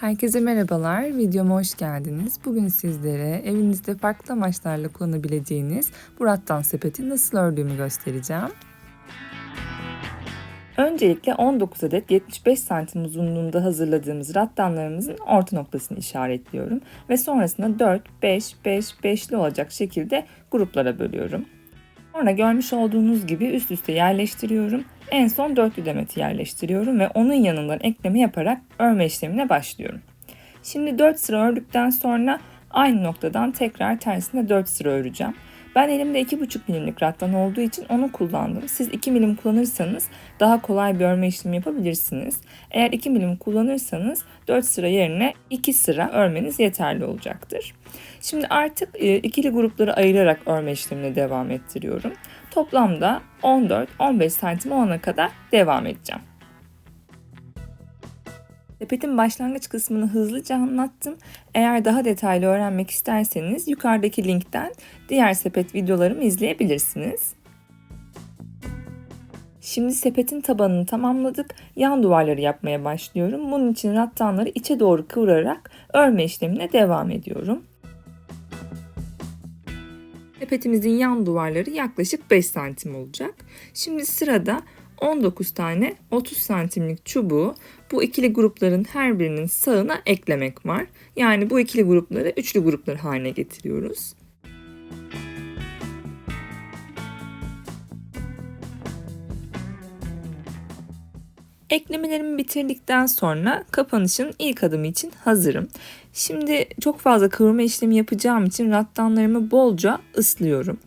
Herkese merhabalar, videoma hoş geldiniz. Bugün sizlere evinizde farklı amaçlarla kullanabileceğiniz bu rattan sepeti nasıl ördüğümü göstereceğim. Öncelikle 19 adet 75 santim uzunluğunda hazırladığımız rattanlarımızın orta noktasını işaretliyorum ve sonrasında 4, 5, 5, 5'li olacak şekilde gruplara bölüyorum. Sonra görmüş olduğunuz gibi üst üste yerleştiriyorum. En son dörtlü demeti yerleştiriyorum ve onun yanından ekleme yaparak örme işlemine başlıyorum. Şimdi 4 sıra ördükten sonra aynı noktadan tekrar tersine 4 sıra öreceğim. Ben elimde 2,5 milimlik rattan olduğu için onu kullandım. Siz 2 milim kullanırsanız daha kolay bir örme işlemi yapabilirsiniz. Eğer 2 milim kullanırsanız 4 sıra yerine 2 sıra örmeniz yeterli olacaktır. Şimdi artık e, ikili grupları ayırarak örme işlemine devam ettiriyorum. Toplamda 14-15 santim olana kadar devam edeceğim. Sepetin başlangıç kısmını hızlıca anlattım. Eğer daha detaylı öğrenmek isterseniz yukarıdaki linkten diğer sepet videolarımı izleyebilirsiniz. Şimdi sepetin tabanını tamamladık. Yan duvarları yapmaya başlıyorum. Bunun için rattanları içe doğru kıvırarak örme işlemine devam ediyorum. Sepetimizin yan duvarları yaklaşık 5 santim olacak. Şimdi sırada 19 tane 30 santimlik çubuğu bu ikili grupların her birinin sağına eklemek var. Yani bu ikili grupları üçlü gruplar haline getiriyoruz. Eklemelerimi bitirdikten sonra kapanışın ilk adımı için hazırım. Şimdi çok fazla kıvırma işlemi yapacağım için rattanlarımı bolca ıslıyorum.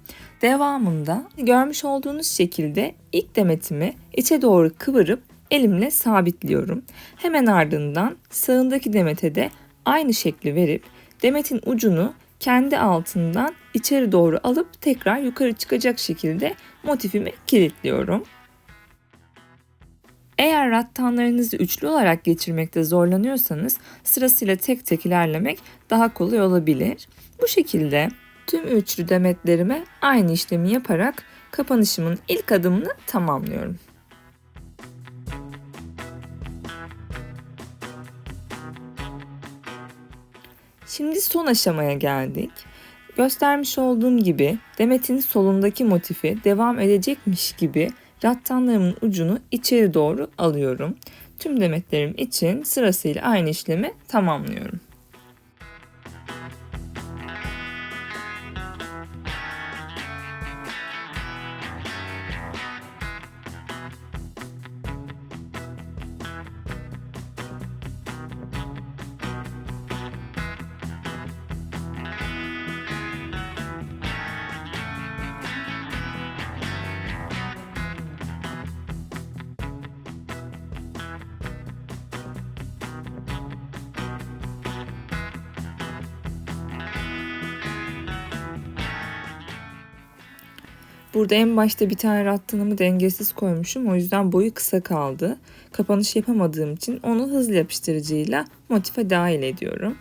Devamında görmüş olduğunuz şekilde ilk demetimi içe doğru kıvırıp elimle sabitliyorum. Hemen ardından sağındaki demete de aynı şekli verip demetin ucunu kendi altından içeri doğru alıp tekrar yukarı çıkacak şekilde motifimi kilitliyorum. Eğer rattanlarınızı üçlü olarak geçirmekte zorlanıyorsanız sırasıyla tek tek ilerlemek daha kolay olabilir. Bu şekilde tüm üçlü demetlerime aynı işlemi yaparak kapanışımın ilk adımını tamamlıyorum. Şimdi son aşamaya geldik. Göstermiş olduğum gibi demetin solundaki motifi devam edecekmiş gibi rattanlarımın ucunu içeri doğru alıyorum. Tüm demetlerim için sırasıyla aynı işlemi tamamlıyorum. Burada en başta bir tane rattanımı dengesiz koymuşum. O yüzden boyu kısa kaldı. Kapanış yapamadığım için onu hızlı yapıştırıcıyla motife dahil ediyorum.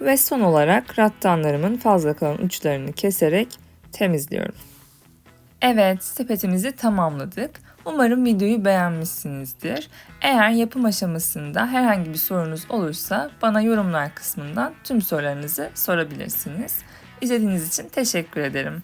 Ve son olarak rattanlarımın fazla kalan uçlarını keserek temizliyorum. Evet, sepetimizi tamamladık. Umarım videoyu beğenmişsinizdir. Eğer yapım aşamasında herhangi bir sorunuz olursa bana yorumlar kısmından tüm sorularınızı sorabilirsiniz. İzlediğiniz için teşekkür ederim.